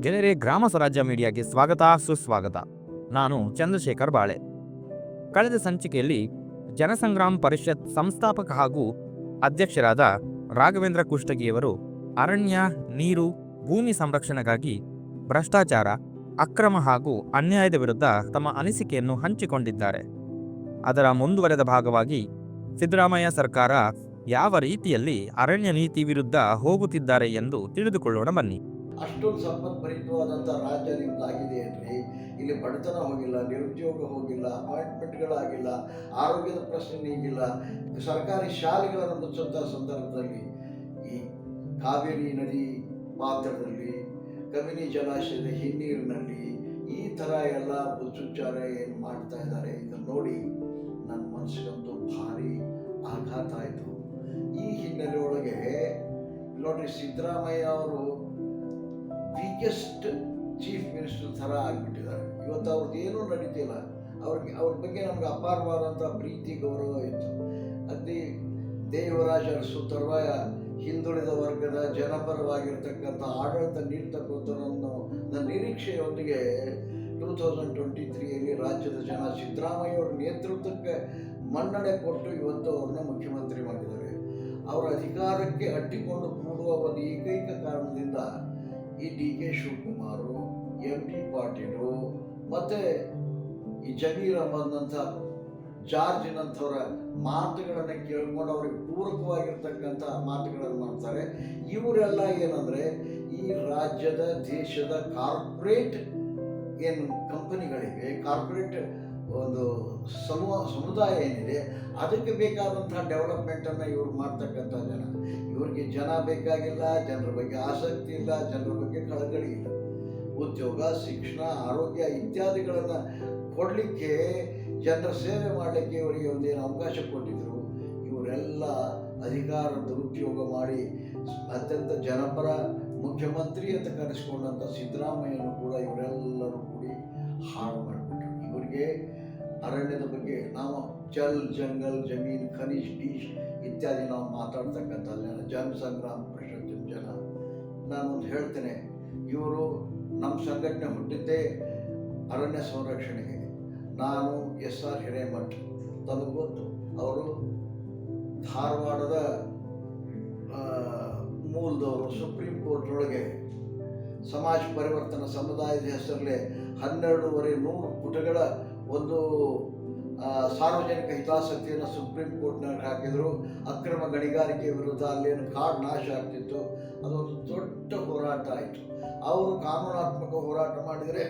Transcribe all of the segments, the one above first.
ಗೆಳೆಯರೇ ಗ್ರಾಮ ಸ್ವರಾಜ್ಯ ಮೀಡಿಯಾಗೆ ಸ್ವಾಗತ, ಸುಸ್ವಾಗತ. ನಾನು ಚಂದ್ರಶೇಖರ್ ಬಾಳೆ. ಕಳೆದ ಸಂಚಿಕೆಯಲ್ಲಿ ಜನಸಂಗ್ರಾಮ್ ಪರಿಷತ್ ಸಂಸ್ಥಾಪಕ ಹಾಗೂ ಅಧ್ಯಕ್ಷರಾದ ರಾಘವೇಂದ್ರ ಕುಷ್ಟಗಿಯವರು ಅರಣ್ಯ, ನೀರು, ಭೂಮಿ ಸಂರಕ್ಷಣೆಗಾಗಿ ಭ್ರಷ್ಟಾಚಾರ, ಅಕ್ರಮ ಹಾಗೂ ಅನ್ಯಾಯದ ವಿರುದ್ಧ ತಮ್ಮ ಅನಿಸಿಕೆಯನ್ನು ಹಂಚಿಕೊಂಡಿದ್ದಾರೆ. ಅದರ ಮುಂದುವರೆದ ಭಾಗವಾಗಿ ಸಿದ್ದರಾಮಯ್ಯ ಸರ್ಕಾರ ಯಾವ ರೀತಿಯಲ್ಲಿ ಅರಣ್ಯ ನೀತಿ ವಿರುದ್ಧ ಹೋಗುತ್ತಿದ್ದಾರೆ ಎಂದು ತಿಳಿದುಕೊಳ್ಳೋಣ ಬನ್ನಿ. ಅಷ್ಟೊಂದು ಸಂಪತ್ಭರಿತವಾದಂಥ ರಾಜ್ಯ ನಿಮ್ದಾಗಿದೆ ಅಂದರೆ ಇಲ್ಲಿ ಬಡತನ ಹೋಗಿಲ್ಲ, ನಿರುದ್ಯೋಗ ಹೋಗಿಲ್ಲ, ಅಪಾಯಿಂಟ್ಮೆಂಟ್ಗಳಾಗಿಲ್ಲ, ಆರೋಗ್ಯದ ಪ್ರಶ್ನೆ ನೀಗಿಲ್ಲ ಸರ್ಕಾರಿ ಶಾಲೆಗಳನ್ನು ಮುಚ್ಚುವಂಥ ಸಂದರ್ಭದಲ್ಲಿ ಈ ಕಾವೇರಿ ನದಿ ಪಾತ್ರದಲ್ಲಿ ಕಬಿನಿ ಜಲಾಶಯದ ಹಿನ್ನೀರಿನಲ್ಲಿ ಈ ಥರ ಎಲ್ಲ ಹುಚ್ಚುಚ್ಚಾರ ಏನು ಮಾಡ್ತಾ ಇದ್ದಾರೆ ಇದನ್ನು ನೋಡಿ ನನ್ನ ಮನಸ್ಸಿಗಂತೂ ಭಾರಿ ಆಘಾತ ಆಯಿತು. ಈ ಹಿನ್ನೆಲೆ ಒಳಗೆ ನೋಡ್ರಿ ಸಿದ್ದರಾಮಯ್ಯ ಅವರು ವೀಕೆಸ್ಟ್ ಚೀಫ್ ಮಿನಿಸ್ಟರ್ ಥರ ಆಗಿಬಿಟ್ಟಿದ್ದಾರೆ. ಇವತ್ತು ಅವ್ರದ್ದು ಏನೂ ನಡೀತಿಲ್ಲ. ಅವ್ರಿಗೆ, ಅವ್ರ ಬಗ್ಗೆ ನಮ್ಗೆ ಅಪಾರವಾದಂಥ ಪ್ರೀತಿ, ಗೌರವ ಇತ್ತು. ಅಲ್ಲಿ ದೇವರಾಜ ಅರಸು ಹಿಂದುಳಿದ ವರ್ಗದ ಜನಪರವಾಗಿರ್ತಕ್ಕಂಥ ಆಡಳಿತ ನೀಡ್ತಕ್ಕಂಥ ನನ್ನ ನಿರೀಕ್ಷೆಯೊಂದಿಗೆ ಟೂ ತೌಸಂಡ್ ಟ್ವೆಂಟಿ ತ್ರೀಯಲ್ಲಿ ರಾಜ್ಯದ ಜನ ಸಿದ್ದರಾಮಯ್ಯ ಅವರ ನೇತೃತ್ವಕ್ಕೆ ಮನ್ನಣೆ ಕೊಟ್ಟು ಇವತ್ತು ಅವ್ರನ್ನ ಮುಖ್ಯಮಂತ್ರಿ ಮಾಡಿದ್ದಾರೆ. ಅವರ ಅಧಿಕಾರಕ್ಕೆ ಅಟ್ಟಿಕೊಂಡು ಕೂಡುವ ಒಂದು ಏಕೈಕ ಕಾರಣದಿಂದ ಈ D K Shivakumar, M T Patil ಮತ್ತು ಈ ಜಮೀರ್ ಅಹಮದ್ನಂಥ ಜಾರ್ಜಿನಂಥವರ ಮಾತುಗಳನ್ನು ಕೇಳ್ಕೊಂಡು ಅವ್ರಿಗೆ ಪೂರಕವಾಗಿರ್ತಕ್ಕಂಥ ಮಾತುಗಳನ್ನು ಮಾಡ್ತಾರೆ. ಇವರೆಲ್ಲ ಏನಂದರೆ ಈ ರಾಜ್ಯದ, ದೇಶದ ಕಾರ್ಪೊರೇಟ್ ಏನು ಕಂಪನಿಗಳಿವೆ, ಕಾರ್ಪೊರೇಟ್ ಒಂದು ಸಮೂಹ ಸಮುದಾಯ ಏನಿದೆ, ಅದಕ್ಕೆ ಬೇಕಾದಂಥ ಡೆವಲಪ್ಮೆಂಟನ್ನು ಇವರು ಮಾಡ್ತಕ್ಕಂಥ ಜನ. ಇವ್ರಿಗೆ ಜನ ಬೇಕಾಗಿಲ್ಲ, ಜನರ ಬಗ್ಗೆ ಆಸಕ್ತಿ ಇಲ್ಲ, ಜನರ ಬಗ್ಗೆ ಕಳಕಳಿ ಇಲ್ಲ. ಉದ್ಯೋಗ, ಶಿಕ್ಷಣ, ಆರೋಗ್ಯ ಇತ್ಯಾದಿಗಳನ್ನು ಕೊಡಲಿಕ್ಕೆ, ಜನರ ಸೇವೆ ಮಾಡಲಿಕ್ಕೆ ಇವರಿಗೆ ಒಂದೇನು ಅವಕಾಶ ಕೊಟ್ಟಿದ್ದರು ಇವರೆಲ್ಲ ಅಧಿಕಾರ ದುರುಪಯೋಗ ಮಾಡಿ ಅತ್ಯಂತ ಜನಪರ ಮುಖ್ಯಮಂತ್ರಿ ಅಂತ ಕರೆಸ್ಕೊಂಡಂಥ ಸಿದ್ದರಾಮಯ್ಯನು ಕೂಡ ಇವರೆಲ್ಲರೂ ಕೂಡಿ ಹಾಳು ಮಾಡಿಬಿಟ್ರು. ಇವರಿಗೆ ಅರಣ್ಯದ ಬಗ್ಗೆ ನಾವು ಜಲ್, ಜಂಗಲ್, ಜಮೀನ್, ಖನಿಜ್ ಡೀಶ್ ಇತ್ಯಾದಿ ನಾವು ಮಾತಾಡ್ತಕ್ಕಂಥ ಜನ್ ಸಂಗ್ರಾಮ್ ಪ್ರಶಸ್ತಿ ಜನ. ನಾನೊಂದು ಹೇಳ್ತೇನೆ, ಇವರು ನಮ್ಮ ಸಂಘಟನೆ ಹುಟ್ಟಿದ್ದೇ ಅರಣ್ಯ ಸಂರಕ್ಷಣೆಗೆ. ನಾನು ಎಸ್ ಆರ್ ಹಿರೇಮಠ್, ತಮಗೆ ಗೊತ್ತು. ಅವರು ಧಾರವಾಡದ ಮೂಲದವರು, ಸುಪ್ರೀಂ ಕೋರ್ಟ್ ಒಳಗೆ ಸಮಾಜ ಪರಿವರ್ತನಾ ಸಮುದಾಯದ ಹೆಸರಲ್ಲೇ ಹನ್ನೆರಡೂವರೆ ನೂರು ಪುಟಗಳ ಒಂದು ಸಾರ್ವಜನಿಕ ಹಿತಾಸಕ್ತಿಯನ್ನು ಸುಪ್ರೀಂ ಕೋರ್ಟ್ನಾಗ ಹಾಕಿದರು. ಅಕ್ರಮ ಗಣಿಗಾರಿಕೆ ವಿರುದ್ಧ ಅಲ್ಲೇನು ಕಾಡು ನಾಶ ಆಗ್ತಿತ್ತು. ಅದೊಂದು ದೊಡ್ಡ ಹೋರಾಟ ಆಯಿತು. ಅವರು ಕಾನೂನಾತ್ಮಕ ಹೋರಾಟ ಮಾಡಿದರೆ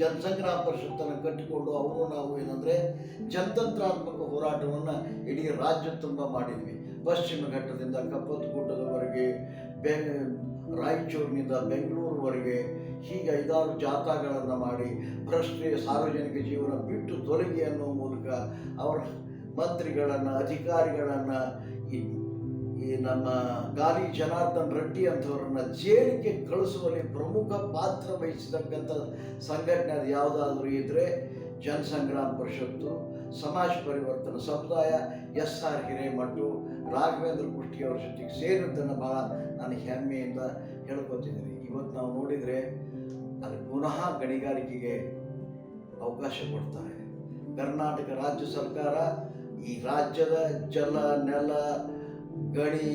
ಜನಸಂಗ್ರಾಮ ಪರಿಷತ್ತನ್ನು ಕಟ್ಟಿಕೊಂಡು ಅವರು ನಾವು ಏನಂದರೆ ಜನತಂತ್ರಾತ್ಮಕ ಹೋರಾಟವನ್ನು ಇಡೀ ರಾಜ್ಯ ತುಂಬ ಮಾಡಿದ್ವಿ. ಪಶ್ಚಿಮ ಘಟ್ಟದಿಂದ ಕಪ್ಪತ್ತಗುಡ್ಡದವರೆಗೆ ಬೆ, ರಾಯಚೂರಿನಿಂದ ಬೆಂಗಳೂರುವರೆಗೆ ಹೀಗೆ ಐದಾರು ಜಾಥಾಗಳನ್ನು ಮಾಡಿ ಭ್ರಷ್ಟೆ ಸಾರ್ವಜನಿಕ ಜೀವನ ಬಿಟ್ಟು ತೊಲಗಿ ಅನ್ನೋ ಮೂಲಕ ಅವರ ಮಂತ್ರಿಗಳನ್ನು, ಅಧಿಕಾರಿಗಳನ್ನು, ಈ ಈ ನಮ್ಮ ಗಾಲಿ ಜನಾರ್ದನ್ ರೆಡ್ಡಿ ಅಂಥವ್ರನ್ನ ಜೈಲಿಗೆ ಕಳಿಸುವಲ್ಲಿ ಪ್ರಮುಖ ಪಾತ್ರ ವಹಿಸತಕ್ಕಂಥ ಸಂಘಟನೆ ಅದು ಯಾವುದಾದ್ರೂ ಇದ್ದರೆ ಜನಸಂಗ್ರಾಮ ಪರಿಷತ್ತು, ಸಮಾಜ ಪರಿವರ್ತನ ಸಮುದಾಯ, ಎಸ್ ಆರ್ ಹಿರೇಮಠು, ರಾಘವೇಂದ್ರ ಕುಷ್ಟಿಯವರ ಜೊತೆಗೆ ಸೇರಿದ್ದನ್ನು ಭಾಳ ನನಗೆ ಹೆಮ್ಮೆಯಿಂದ ಹೇಳ್ಕೊತಿದ್ದೀನಿ. ಇವತ್ತು ನಾವು ನೋಡಿದರೆ ಅದು ಪುನಃ ಗಣಿಗಾರಿಕೆಗೆ ಅವಕಾಶ ಕೊಡ್ತಾರೆ. ಕರ್ನಾಟಕ ರಾಜ್ಯ ಸರ್ಕಾರ ಈ ರಾಜ್ಯದ ಜಲ, ನೆಲ, ಗಣಿ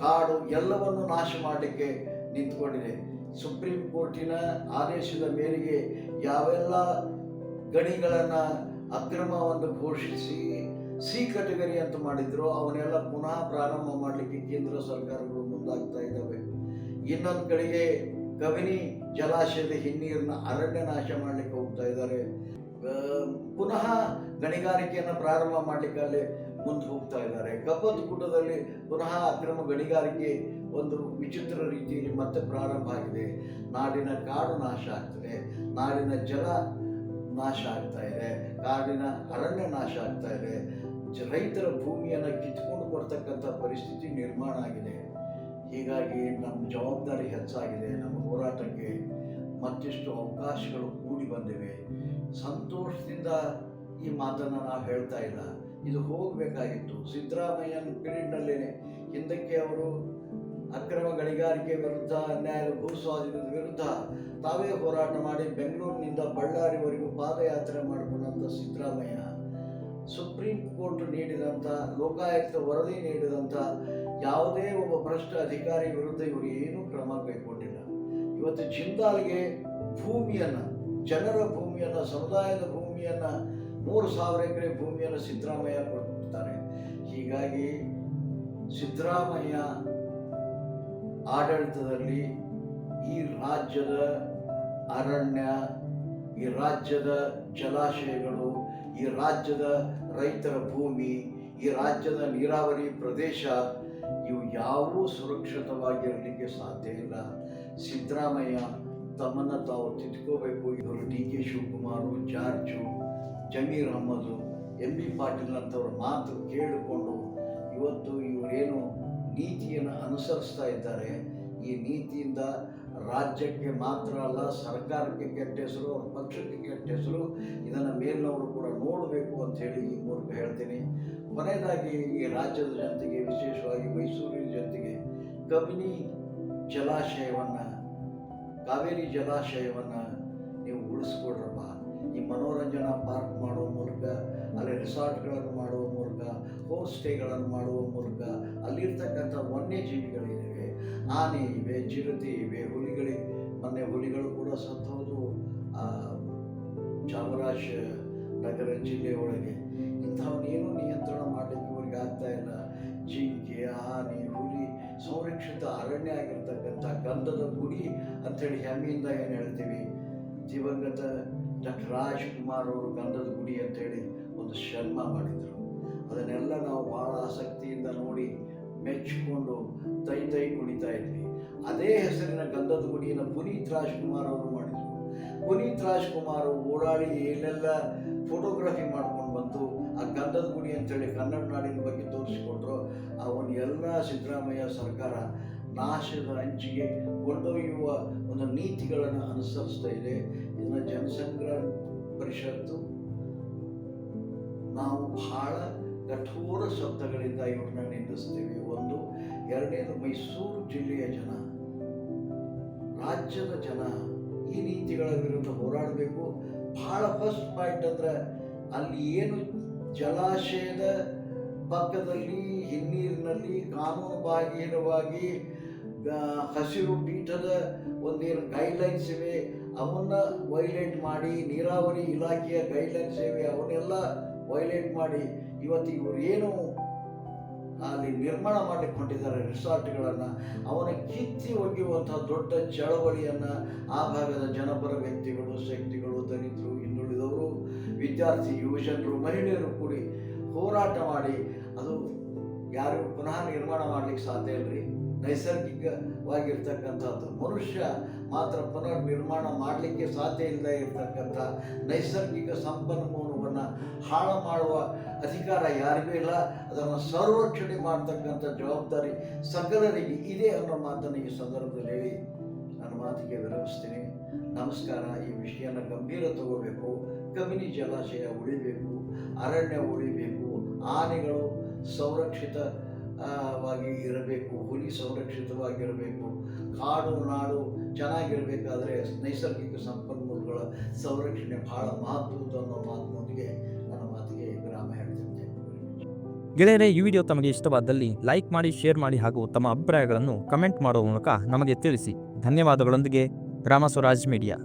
ಕಾಡು ಎಲ್ಲವನ್ನು ನಾಶ ಮಾಡಲಿಕ್ಕೆ ನಿಂತ್ಕೊಂಡಿದೆ. ಸುಪ್ರೀಂ ಕೋರ್ಟಿನ ಆದೇಶದ ಮೇರೆಗೆ ಯಾವೆಲ್ಲ ಗಣಿಗಳನ್ನು ಅಕ್ರಮವನ್ನು ಘೋಷಿಸಿ ಸಿ ಕ್ಯಾಟಗರಿ ಅಂತ ಮಾಡಿದ್ರು ಅವನ್ನೆಲ್ಲ ಪುನಃ ಪ್ರಾರಂಭ ಮಾಡಲಿಕ್ಕೆ ಕೇಂದ್ರ ಸರ್ಕಾರಗಳು ಮುಂದಾಗ್ತಾ ಇದ್ದಾವೆ. ಇನ್ನೊಂದು ಕಡೆಗೆ ಕಬಿನಿ ಜಲಾಶಯದ ಹಿನ್ನೀರನ್ನ ಅರಣ್ಯ ನಾಶ ಮಾಡಲಿಕ್ಕೆ ಹೋಗ್ತಾ ಇದ್ದಾರೆ. ಪುನಃ ಗಣಿಗಾರಿಕೆಯನ್ನು ಪ್ರಾರಂಭ ಮಾಡಲಿಕ್ಕೆ ಮುಂದೆ ಹೋಗ್ತಾ ಇದ್ದಾರೆ. ಕಪ್ಪತ್ ಕೂಟದಲ್ಲಿ ಪುನಃ ಅಕ್ರಮ ಗಣಿಗಾರಿಕೆ ಒಂದು ವಿಚಿತ್ರ ರೀತಿಯಲ್ಲಿ ಮತ್ತೆ ಪ್ರಾರಂಭ ಆಗಿದೆ. ನಾಡಿನ ಕಾಡು ನಾಶ ಆಗ್ತದೆ. ನಾಡಿನ ಜಲ ನಾಶ ಆಗ್ತಾ ಇದೆ. ಕಾಡಿನ ಅರಣ್ಯ ನಾಶ ಆಗ್ತಾ ಇದೆ. ರೈತರ ಭೂಮಿಯನ್ನು ಕಿತ್ಕೊಂಡು ಕೊಡ್ತಕ್ಕಂಥ ಪರಿಸ್ಥಿತಿ ನಿರ್ಮಾಣ ಆಗಿದೆ. ಹೀಗಾಗಿ ನಮ್ಮ ಜವಾಬ್ದಾರಿ ಮತ್ತಿಷ್ಟು ಅವಕಾಶಗಳು ಕೂಡಿ ಬಂದಿವೆ. ಸಂತೋಷದಿಂದ ಈ ಮಾತನ್ನು ನಾವು ಹೇಳ್ತಾ ಇಲ್ಲ. ಇದು ಹೋಗಬೇಕಾಗಿತ್ತು. ಸಿದ್ದರಾಮಯ್ಯನ ಪೀರಿಯಡ್ನಲ್ಲೇ ಹಿಂದಕ್ಕೆ ಅವರು ಅಕ್ರಮ ಗಣಿಗಾರಿಕೆ ವಿರುದ್ಧ, ಅನ್ಯಾಯದ ಭೂ ಸ್ವಾಧೀನದ ವಿರುದ್ಧ ತಾವೇ ಹೋರಾಟ ಮಾಡಿ ಬೆಂಗಳೂರಿನಿಂದ ಬಳ್ಳಾರಿವರೆಗೂ ಪಾದಯಾತ್ರೆ ಮಾಡಿಕೊಂಡಂಥ ಸಿದ್ದರಾಮಯ್ಯ. ಸುಪ್ರೀಂ ಕೋರ್ಟ್ ನೀಡಿದಂಥ ಲೋಕಾಯುಕ್ತ ವರದಿ ನೀಡಿದಂಥ ಯಾವುದೇ ಒಬ್ಬ ಭ್ರಷ್ಟ ಅಧಿಕಾರಿ ವಿರುದ್ಧ ಇವರು ಏನೂ ಕ್ರಮ ಕೈಗೊಂಡಿಲ್ಲ. ಇವತ್ತು ಜಿಂದಾಲ್ಗೆ ಭೂಮಿಯನ್ನು, ಜನರ ಭೂಮಿಯನ್ನು, ಸಮುದಾಯದ ಭೂಮಿಯನ್ನು, ಮೂರು ಸಾವಿರ ಎಕರೆ ಭೂಮಿಯನ್ನು ಸಿದ್ದರಾಮಯ್ಯ ಕೊಡ್ತಾರೆ ಹೀಗಾಗಿ ಸಿದ್ದರಾಮಯ್ಯ ಆಡಳಿತದಲ್ಲಿ ಈ ರಾಜ್ಯದ ಅರಣ್ಯ, ಈ ರಾಜ್ಯದ ಜಲಾಶಯಗಳು, ಈ ರಾಜ್ಯದ ರೈತರ ಭೂಮಿ, ಈ ರಾಜ್ಯದ ನೀರಾವರಿ ಪ್ರದೇಶ ಇವು ಯಾವುವೂ ಸುರಕ್ಷಿತವಾಗಿರಲಿಕ್ಕೆ ಸಾಧ್ಯ ಇಲ್ಲ. ಸಿದ್ದರಾಮಯ್ಯ ತಮ್ಮನ್ನು ತಾವು ತಿದ್ಕೋಬೇಕು ಇವರು D K Shivakumar, George, Zameer Ahmed, M B Patil ಅಂತವ್ರ ಮಾತು ಕೇಳಿಕೊಂಡು ಇವತ್ತು ಇವರೇನು ನೀತಿಯನ್ನು ಅನುಸರಿಸ್ತಾ ಇದ್ದಾರೆ. ಈ ನೀತಿಯಿಂದ ರಾಜ್ಯಕ್ಕೆ ಮಾತ್ರ ಅಲ್ಲ, ಸರ್ಕಾರಕ್ಕೆ ಕೆಟ್ಟ ಹೆಸರು, ಅವ್ರ ಪಕ್ಷಕ್ಕೆ ಕೆಟ್ಟ ಹೆಸರು, ಇದನ್ನು ಮೇಲಿನವರು ಕೂಡ ನೋಡಬೇಕು ಅಂತ ಹೇಳಿ ಈ ಮೂಲಕ ಹೇಳ್ತೀನಿ. ಕೊನೆಯದಾಗಿ ಈ ರಾಜ್ಯದ ಜನತೆಗೆ, ವಿಶೇಷವಾಗಿ ಮೈಸೂರಿನ ಜನತೆಗೆ, ಕಬಿನಿ ಜಲಾಶಯವನ್ನು, ಕಾವೇರಿ ಜಲಾಶಯವನ್ನು ನೀವು ಉಳಿಸ್ಕೊಡ್ರಪ್ಪ. ಈ ಮನೋರಂಜನಾ ಪಾರ್ಕ್ ಮಾಡುವ ಮೂಲಕ, ಅಲ್ಲಿ ರೆಸಾರ್ಟ್ಗಳನ್ನು ಮಾಡುವ ಮೂಲಕ ಹೋಮ್ ಸ್ಟೇಗಳನ್ನು ಮಾಡುವ ಮೂಲಕ ಅಲ್ಲಿರ್ತಕ್ಕಂಥ ವನ್ಯಜೀವಿಗಳಿವೆ. ಆನೆ ಇವೆ, ಚಿರತೆ ಇವೆ ಹುಲಿಗಳಿ ಮೊನ್ನೆ ಹುಲಿಗಳು ಕೂಡ ಸತ್ತೋದು ಚಾಮರಾಜ ನಗರ ಜಿಲ್ಲೆಯೊಳಗೆ ಇಂಥವನ್ನೇನು ನಿಯಂತ್ರಣ ಮಾಡಲಿಕ್ಕೆ ಇವ್ರಿಗೆ ಆಗ್ತಾ ಇಲ್ಲ. ಜಿಂಕೆ, ಆನೆ ಸಂರಕ್ಷಿತ ಅರಣ್ಯ ಆಗಿರ್ತಕ್ಕಂಥ ಗಂಧದ ಗುಡಿ ಅಂಥೇಳಿ ಹೆಮ್ಮೆಯಿಂದ ಏನು ಹೇಳ್ತೀವಿ? ದಿವಂಗತ ಡಾಕ್ಟರ್ ರಾಜ್ಕುಮಾರ್ ಅವರು ಗಂಧದ ಗುಡಿ ಅಂತೇಳಿ ಒಂದು ಶರ್ಮ ಮಾಡಿದರು. ಅದನ್ನೆಲ್ಲ ನಾವು ಭಾಳ ಆಸಕ್ತಿಯಿಂದ ನೋಡಿ ಮೆಚ್ಚಿಕೊಂಡು ತೈ ತೈ ಕುಣಿತಾ ಇದ್ವಿ. ಅದೇ ಹೆಸರಿನ ಗಂಧದ ಗುಡಿಯನ್ನು ಪುನೀತ್ ರಾಜ್ಕುಮಾರ್ ಅವರು ಮಾಡಿದರು. ಪುನೀತ್ ರಾಜ್ಕುಮಾರ್ ಓಡಾಡಿ ಏನೆಲ್ಲ ಫೋಟೋಗ್ರಫಿ ಮಾಡ್ಕೊಂಡು ಬಂದು ಆ ಗಂಧದ ಗುಡಿ ಅಂತೇಳಿ ಕನ್ನಡ ನಾಡಿನ ಬಗ್ಗೆ ತೋರಿಸಿಕೊಟ್ರು, ಅವನ ಎಲ್ಲ ಸಿದ್ದರಾಮಯ್ಯ ಸರ್ಕಾರ ನಾಶದ ಅಂಚಿಗೆ ಕೊಂಡೊಯ್ಯುವ ಒಂದು ನೀತಿಗಳನ್ನು ಅನುಸರಿಸ್ತಾ ಇದೆ. ಇದನ್ನು ಜನಸಂಗ್ರಹ ಪರಿಷತ್ತು ನಾವು ಬಹಳ ಕಠೋರ ಶಬ್ದಗಳಿಂದ ಇವ್ರನ್ನ ನಿಂದಿಸ್ತೀವಿ. ಒಂದು, ಎರಡನೇದು, ಮೈಸೂರು ಜಿಲ್ಲೆಯ ಜನ, ರಾಜ್ಯದ ಜನ ಈ ನೀತಿಗಳ ವಿರುದ್ಧ ಹೋರಾಡಬೇಕು. ಬಹಳ ಫಸ್ಟ್ ಪಾಯಿಂಟ್ ಅಂದ್ರೆ ಅಲ್ಲಿ ಏನು ಜಲಾಶಯದ ಪಕ್ಕದಲ್ಲಿ ಹಿನ್ನೀರಿನಲ್ಲಿ ಕಾನೂನು ಬಾಹಿರವಾಗಿ ಹಸಿರು ಪೀಠದ ಒಂದೇನು ಗೈಡ್ಲೈನ್ಸ್ ಇವೆ, ಅವನ್ನ ವೈಲೇಟ್ ಮಾಡಿ, ನೀರಾವರಿ ಇಲಾಖೆಯ ಗೈಡ್ಲೈನ್ಸ್ ಇವೆ, ಅವನ್ನೆಲ್ಲ ವೈಲೇಟ್ ಮಾಡಿ. ಇವತ್ತು ಇವರು ಏನು ಅಲ್ಲಿ ನಿರ್ಮಾಣ ಮಾಡಿಕೊಂಡಿದ್ದಾರೆ ಹೊಂಟಿದ್ದಾರೆ ರಿಸಾರ್ಟ್ಗಳನ್ನು, ಅವನ ಕಿತ್ತಿ ಒಗೆಯುವಂಥ ದೊಡ್ಡ ಚಳವಳಿಯನ್ನು ಆ ಭಾಗದ ಜನಪರ ವ್ಯಕ್ತಿಗಳು, ಶಕ್ತಿಗಳು, ದಲಿತರು ಹಿಂದುಳಿದವರು ವಿದ್ಯಾರ್ಥಿ, ಯುವಜನರು, ಮಹಿಳೆಯರು ಕೂಡಿ ಹೋರಾಟ ಮಾಡಿ ಅದು ಯಾರು ಪುನಃ ನಿರ್ಮಾಣ ಮಾಡಲಿಕ್ಕೆ ಸಾಧ್ಯ ಇಲ್ಲರಿ ನೈಸರ್ಗಿಕವಾಗಿರ್ತಕ್ಕಂಥದ್ದು. ಮನುಷ್ಯ ಮಾತ್ರ ಪುನರ್ ನಿರ್ಮಾಣ ಮಾಡಲಿಕ್ಕೆ ಸಾಧ್ಯ ಇಲ್ಲದೆ ಇರತಕ್ಕಂಥ ನೈಸರ್ಗಿಕ ಸಂಪನ್ಮೂಲವನ್ನು ಹಾಳು ಮಾಡುವ ಅಧಿಕಾರ ಯಾರಿಗೂ ಇಲ್ಲ. ಅದನ್ನು ಸಂರಕ್ಷಣೆ ಮಾಡ್ತಕ್ಕಂಥ ಜವಾಬ್ದಾರಿ ಸಕಲರಿಗೆ ಇದೆ ಅನ್ನೋ ಮಾತನ್ನು ಈ ಸಂದರ್ಭದಲ್ಲಿ ಹೇಳಿ ನನ್ನ ಮಾತಿಗೆ ವಿರಮಿಸ್ತೀನಿ. ನಮಸ್ಕಾರ. ಈ ವಿಷಯನ ಗಂಭೀರ ತಗೋಬೇಕು. ಕಬಿನಿ ಜಲಾಶಯ ಉಳಿಬೇಕು, ಅರಣ್ಯ ಉಳಿಬೇಕು, ಆನೆಗಳು ಸಂರಕ್ಷಿತ ವಾಗಿ ಇರಬೇಕು, ಹುಲಿ ಸಂರಕ್ಷಿತವಾಗಿರಬೇಕು, ಕಾಡು ನಾಡು ಚೆನ್ನಾಗಿರಬೇಕಾದ್ರೆ ನೈಸರ್ಗಿಕ ಸಂಪನ್ಮೂಲಗಳ ಸಂರಕ್ಷಣೆ ಬಹಳ ಮಹತ್ವದ್ದು ಅನ್ನೋ ಮಾತಿನೊಂದಿಗೆ ನನ್ನ ಮಾತಿಗೆ ವಿರಾಮ ಹೇಳ್ತಿರ್ತೇನೆ ಗೆಳೆಯರೆ, ಈ ವಿಡಿಯೋ ತಮಗೆ ಇಷ್ಟವಾದಲ್ಲಿ ಲೈಕ್ ಮಾಡಿ, ಶೇರ್ ಮಾಡಿ ಹಾಗೂ ತಮ್ಮ ಅಭಿಪ್ರಾಯಗಳನ್ನು ಕಮೆಂಟ್ ಮಾಡುವ ಮೂಲಕ ನಮಗೆ ತಿಳಿಸಿ. ಧನ್ಯವಾದಗಳೊಂದಿಗೆ ಗ್ರಾಮ ಸ್ವರಾಜ್ ಮೀಡಿಯಾ.